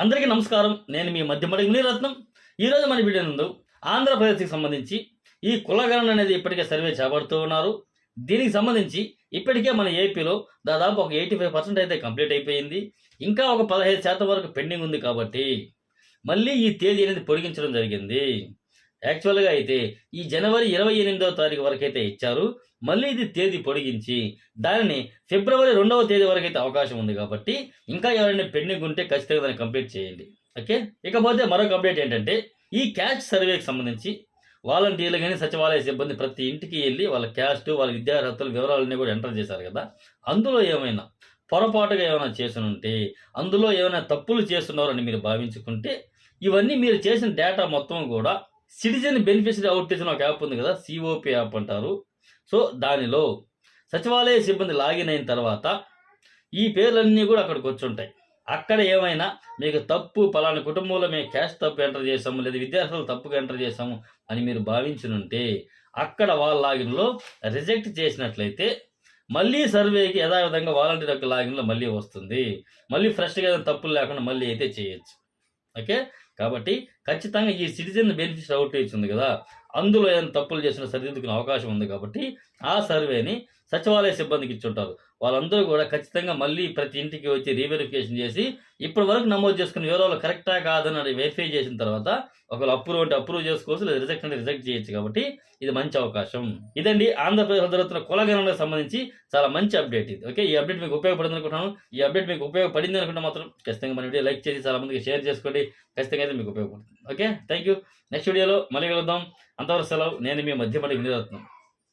అందరికీ నమస్కారం. నేను మీ మధ్య మడి మునిరత్నం ఈరోజు మన వీడియో నందు ఆంధ్రప్రదేశ్కి సంబంధించి ఈ కులగణన అనేది ఇప్పటికే సర్వే చేపడుతూ ఉన్నారు. దీనికి సంబంధించి ఇప్పటికే మన ఏపీలో దాదాపు ఒక ఎయిటీ ఫైవ్ పర్సెంట్ అయితే కంప్లీట్ అయిపోయింది. ఇంకా ఒక పదహైదు శాతం వరకు పెండింగ్ ఉంది కాబట్టి మళ్ళీ ఈ తేదీ అనేది పొడిగించడం జరిగింది. యాక్చువల్గా అయితే ఈ జనవరి ఇరవై ఎనిమిదవ తారీఖు వరకు అయితే ఇచ్చారు. మళ్ళీ ఇది తేదీ పొడిగించి దానిని ఫిబ్రవరి రెండవ తేదీ వరకు అయితే అవకాశం ఉంది కాబట్టి ఇంకా ఎవరైనా పెండింగ్ ఉంటే ఖచ్చితంగా దాన్ని కంప్లీట్ చేయండి. ఓకే? ఇకపోతే మరొక అప్డేట్ ఏంటంటే ఈ క్యాస్ట్ సర్వేకి సంబంధించి వాలంటీర్లు కానీ సచివాలయ సిబ్బంది ప్రతి ఇంటికి వెళ్ళి వాళ్ళ క్యాస్ట్ వాళ్ళ విద్యార్హతల వివరాలన్నీ కూడా ఎంటర్ చేశారు కదా. అందులో ఏమైనా పొరపాటుగా ఏమైనా చేసి ఉంటే అందులో ఏమైనా తప్పులు చేస్తున్నారని మీరు భావించుకుంటే ఇవన్నీ మీరు చేసిన డేటా మొత్తం కూడా సిటిజన్ బెనిఫిషరీ అవుట్రీచ్ అని ఒక యాప్ ఉంది కదా సిఓపి యాప్ అంటారు. సో దానిలో సచివాలయ సిబ్బంది లాగిన్ అయిన తర్వాత ఈ పేర్లన్నీ కూడా అక్కడికి వచ్చి ఉంటాయి. అక్కడ ఏమైనా మీకు తప్పు పలానా కుటుంబంలో మేము క్యాష్ తప్పు ఎంటర్ చేసాము లేదా విద్యార్థులు తప్పుగా ఎంటర్ చేసాము అని మీరు భావించినుంటే అక్కడ వాళ్ళ లాగిన్లో రిజెక్ట్ చేసినట్లయితే మళ్ళీ సర్వేకి యథావిధంగా వాలంటీర్ యొక్క లాగిన్లో మళ్ళీ వస్తుంది. మళ్ళీ ఫ్రెష్గా ఏదైనా తప్పులు లేకుండా మళ్ళీ అయితే చేయొచ్చు. ఓకే? కాబట్టి ఖచ్చితంగా ఈ సిటిజన్ బెనిఫిట్ అవుట్రీచ్ ఉంది కదా. అందులో ఏదైనా తప్పులు చేసిన సరిదిద్దుకునే అవకాశం ఉంది కాబట్టి ఆ సర్వేని సచివాలయ సిబ్బందికి ఇచ్చుంటారు. వాళ్ళందరూ కూడా ఖచ్చితంగా మళ్ళీ ప్రతి ఇంటికి వచ్చి రీవెరిఫికేషన్ చేసి ఇప్పటి వరకు నమోదు చేసుకున్న వివరాలు కరెక్టా కాదని వెరిఫై చేసిన తర్వాత ఒకవేళ అప్రూవ్ అంటే అప్రూవ్ చేసుకోవచ్చు లేదా రిజెక్ట్ అంటే రిజెక్ట్ చేయొచ్చు కాబట్టి ఇది మంచి అవకాశం. ఇదండి ఆంధ్రప్రదేశ్ జరుగుతున్న కులగణనకు సంబంధించి చాలా మంచి అప్డేట్ ఇది. ఓకే ఈ అప్డేట్ మీకు ఉపయోగపడింది అనుకుంటున్నాను ఈ అప్డేట్ మీకు ఉపయోగపడింది అనుకుంటే మాత్రం ఖచ్చితంగా మన వీడియో లైక్ చేసి చాలా మందికి షేర్ చేసుకోండి. ఖచ్చితంగా అయితే మీకు ఉపయోగపడుతుంది. ఓకే థ్యాంక్ యూ నెక్స్ట్ వీడియోలో మళ్ళీ కలుద్దాం. అంతవరకు సెలవు. నేను మీ మధ్యపడి వినియోగం